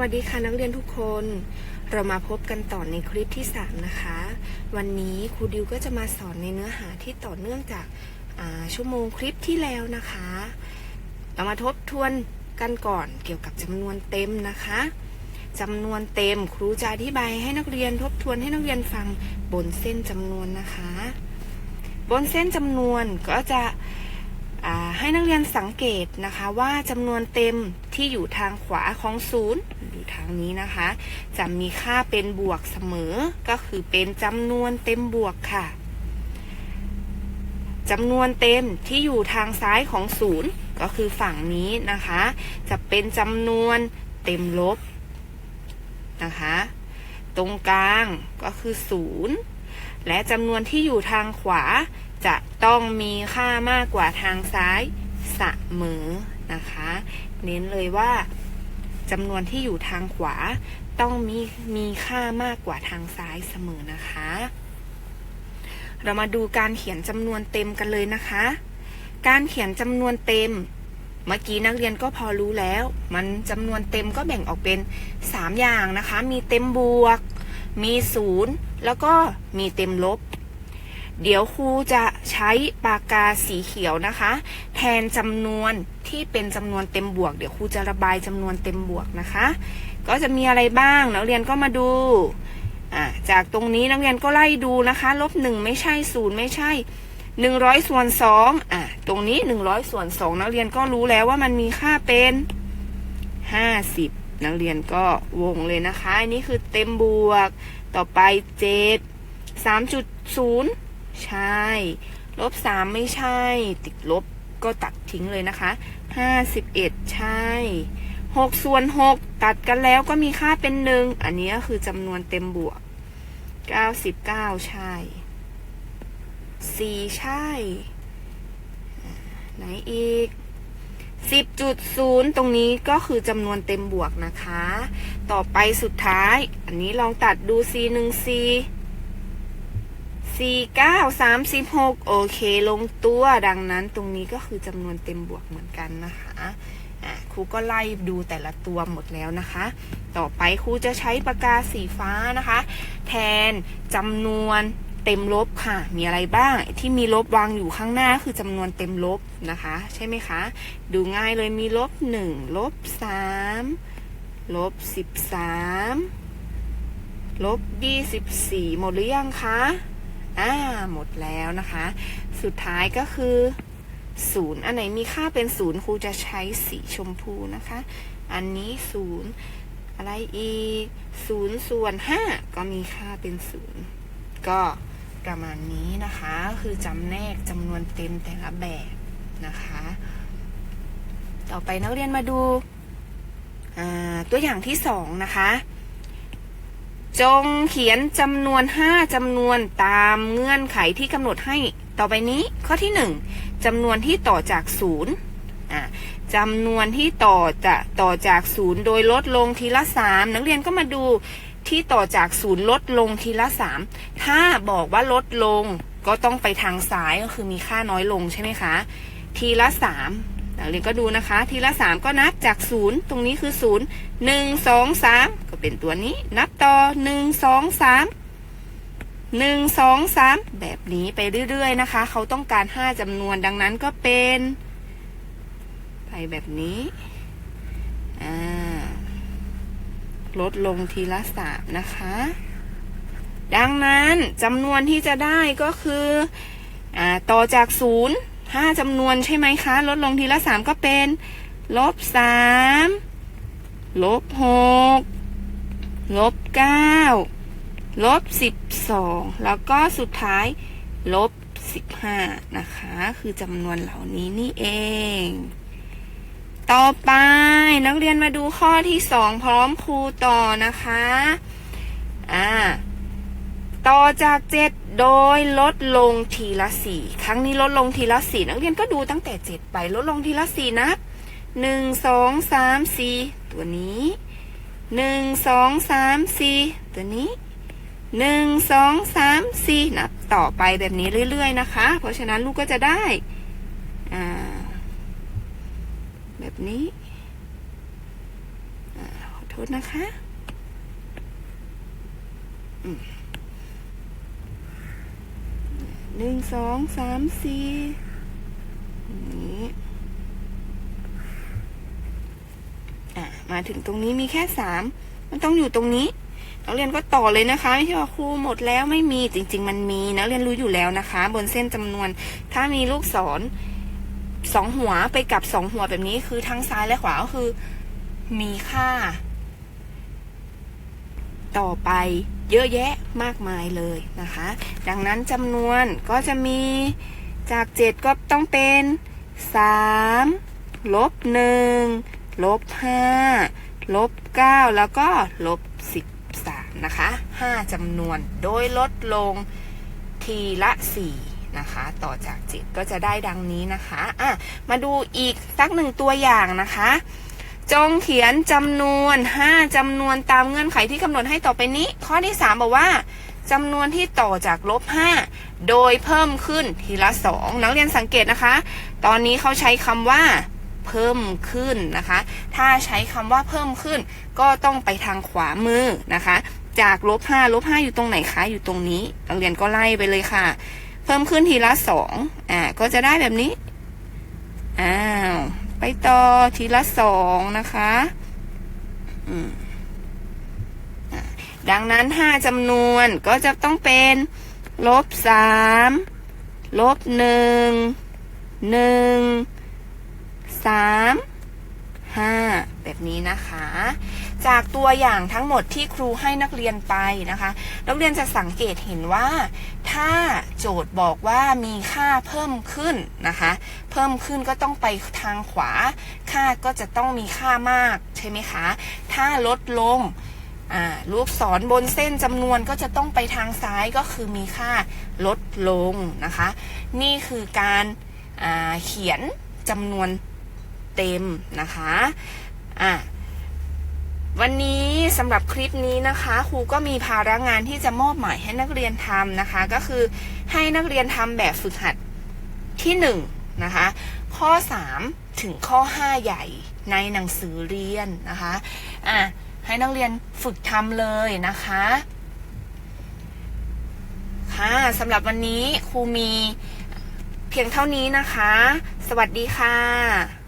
วัสดีค่ะนักเรียนทุกคน เรามาพบกันต่อในคลิปที่ 3 นะคะ วันนี้ครูดิวก็จะมาสอนในเนื้อหาที่ต่อเนื่องจากาชั่วโมงคลิปที่แล้วนะคะ เรามาทบทวนกันก่อนเกี่ยวกับจำนวนเต็มนะคะจำนวนเต็มครูจะอธิบายให้นักเรียนทบทวนให้นักเรียนฟังบนเส้นจำนวนนะคะ บนเส้นจำนวนก็จะ ให้นักเรียนสังเกตนะคะว่าจำนวนเต็มที่อยู่ทางขวาของศูนย์อยู่ทางนี้นะคะ จะมีค่าเป็นบวกเสมอ ก็คือเป็นจำนวนเต็มบวกค่ะจำนวนเต็มที่อยู่ทางซ้ายของศูนย์ก็คือฝั่งนี้นะคะ จะเป็นจำนวนเต็มลบนะคะ ตรงกลางก็คือศูนย์และจำนวนที่อยู่ทางขวา จะต้องมีค่ามากกว่าทางซ้ายเสมอนะคะ เน้นเลยว่าจำนวนที่อยู่ทางขวาต้องมีมีค่ามากกว่าทางซ้ายเสมอนะคะ เรามาดูการเขียนจำนวนเต็มกันเลยนะคะ การเขียนจำนวนเต็ม เมื่อกี้นักเรียนก็พอรู้แล้ว มันจำนวนเต็มก็แบ่งออกเป็น 3 อย่างนะคะ มีเต็มบวก มีศูนย์แล้วก็มีเต็มลบ เดี๋ยวครูจะ ใช้ปากกาสีเขียวนะคะ แทนจำนวนที่เป็นจำนวนเต็มบวก เดี๋ยวครูจะระบายจำนวนเต็มบวกนะคะ ก็จะมีอะไรบ้างนักเรียนก็มาดูจากตรงนี้นักเรียนก็ไล่ดูนะคะลบหนึ่งไม่ใช่ศูนย์ไม่ใช่หนึ่งร้อยส่วนสองอะตรงนี้หนึ่งร้อยส่วนสองนักเรียนก็รู้แล้วว่ามันมีค่าเป็นห้าสิบนักเรียนก็วงเลยนะคะอันนี้คือเต็มบวกต่อไปเจ็ดสามจุดศูนย์ใช่ ลบสามไม่ใช่ ติดลบก็ตัดทิ้งเลยนะคะห้าสิบเอ็ดใช่หกส่วนหกตัดกันแล้วก็มีค่าเป็นหนึ่งอันนี้ก็คือจำนวนเต็มบวกเก้าสิบเก้าใช่สี่ใช่ ไหนอีกสิบจุดศูนย์ตรงนี้ก็คือจำนวนเต็มบวกนะคะ ต่อไปสุดท้าย อันนี้ลองตัดดู c หนึ่ง c สี่เก้าสามสิบหกโอเคลงตัวดังนั้นตรงนี้ก็คือจำนวนเต็มบวกเหมือนกันนะคะครูก็ไล่ดูแต่ละตัวหมดแล้วนะคะ ต่อไปครูจะใช้ปากกาสีฟ้านะคะ แทนจำนวนเต็มลบค่ะ มีอะไรบ้างที่มีลบวางอยู่ข้างหน้าคือจำนวนเต็มลบนะคะ ใช่ไหมคะ ดูง่ายเลยมีลบหนึ่งลบสามลบสิบสามลบยี่สิบสี่หมดหรือยังคะ อ่าหมดแล้วนะคะ สุดท้ายก็คือศูนย์อันไหนมีค่าเป็นศูนย์ครูจะใช้สีชมพูนะคะ อันนี้ศูนย์อะไรอีกศูนย์ส่วนห้าก็มีค่าเป็นศูนย์ก็ประมาณนี้นะคะคือจำแนกจำนวนเต็มแต่ละแบบนะคะ ต่อไปนักเรียนมาดูตัวอย่างที่สองนะคะ จงเขียนจำนวน 5จำนวนตามเงื่อนไขที่กำหนดให้ต่อไปนี้ข้อที่ 1 จำนวนที่ต่อจาก0จำนวนที่ต่อจะต่อจาก 0 โดยลดลงทีละ 3 นักเรียนก็มาดูที่ต่อจาก 0 ลดลงทีละ 3 ถ้าบอกว่าลดลงก็ต้องไปทางซ้ายก็คือมีค่าน้อยลงใช่ไหมคะ ทีละ 3 เราเรียนก็ดูนะคะ ทีละ 3 ก็นับจาก 0 ตรงนี้คือ 0 1 2 3 ก็เป็นตัวนี้ นับต่อ 1 2 3 1 2 3 แบบนี้ไปเรื่อย ๆ นะคะ เขาต้องการ 5จำนวนดังนั้นก็เป็น ไปแบบนี้ลดลงทีละสามนะคะ ดังนั้นจำนวนที่จะได้ก็คืออต่อจากศูนย์ ห้าจำนวนใช่ไหมคะ ลดลงทีละสามก็เป็นลบสามลบหกลบเก้าลบสิบสองแล้วก็สุดท้ายลบสิบห้านะคะ คือจำนวนเหล่านี้นี่เอง ต่อไปนักเรียนมาดูข้อที่สองพร้อมครูต่อนะคะ อ่า ต่อจากเจ็ดโดยลดลงทีละสี่ครั้งนี้ลดลงทีละสี่นักเรียนก็ดูตั้งแต่เจ็ดไปลดลงทีละสี่นับหนึ่งสองสามสี่ตัวนี้หนึ่งสองสามสี่ตัวนี้หนึ่งสองสามสี่นับต่อไปแบบนี้เรื่อย ๆ นะคะ เพราะฉะนั้นลูกก็จะได้อ่าแบบนี้ขอโทโทษนะคะ อืม หนึ่งสองสามสี่นี้อะมาถึงตรงนี้มีแค่สามมันต้องอยู่ตรงนี้นักเรียนก็ต่อเลยนะคะ ไม่ใช่ว่าครูหมดแล้วไม่มีจริง ๆ มันมีนักเรียนรู้อยู่แล้วนะคะ บนเส้นจำนวน ถ้ามีลูกศรสองหัวไปกับสองหัวแบบนี้คือทั้งซ้ายและขวาก็คือ มีค่า ต่อไปเยอะแยะมากมายเลยนะคะ ดังนั้นจำนวนก็จะมีจาก 7 ก็ต้องเป็น 3 ลบ 1 ลบ 5 ลบ 9 แล้วก็ลบ 13 นะคะ 5จำนวนโดยลดลงทีละ 4 นะคะ ต่อจาก 7 ก็จะได้ดังนี้นะคะ อะ มาดูอีกสักหนึ่งตัวอย่างนะคะ จงเขียนจำนวน 5จำนวนตามเงื่อนไขที่กำหนดให้ต่อไปนี้ ข้อที่ 3 บอกว่าจำนวนที่ต่อจากลบ 5 โดยเพิ่มขึ้นทีละ 2 นักเรียนสังเกตนะคะ ตอนนี้เขาใช้คำว่า เพิ่มขึ้นนะคะ ถ้าใช้คำว่าเพิ่มขึ้น ก็ต้องไปทางขวามือนะคะ จากลบ 5 ลบ 5 อยู่ตรงไหนคะ อยู่ตรงนี้ นักเรียนก็ไล่ไปเลยค่ะ เพิ่มขึ้นทีละ 2 อ่า ก็จะได้แบบนี้ อ้าว ไปต่อทีละสองนะคะดังนั้นห้าจำนวนก็จะต้องเป็นลบสามลบหนึ่งหนึ่งสาม ห้าแบบนี้นะคะ จากตัวอย่างทั้งหมดที่ครูให้นักเรียนไปนะคะ นักเรียนจะสังเกตเห็นว่า ถ้าโจทย์บอกว่ามีค่าเพิ่มขึ้นนะคะ เพิ่มขึ้นก็ต้องไปทางขวา ค่าก็จะต้องมีค่ามากใช่ไหมคะ ถ้าลดลงลูกศรบนเส้นจำนวนก็จะต้องไปทางซ้ายก็คือมีค่าลดลงนะคะ นี่คือการเขียนจำนวน เต็มนะคะอ่าวันนี้สำหรับคลิปนี้นะคะ ครูก็มีภาระงานที่จะมอบหมายให้นักเรียนทำนะคะ ก็คือให้นักเรียนทำแบบฝึกหัดที่1นงนะคะข้อ 3 ถึงข้อ 5 ใหญ่ในหนังสือเรียนนะคะอะให้นักเรียนฝึกทำเลยนะคะค่ะสำหรับวันนี้ครูมีเพียงเท่านี้นะคะ สวัสดีค่ะ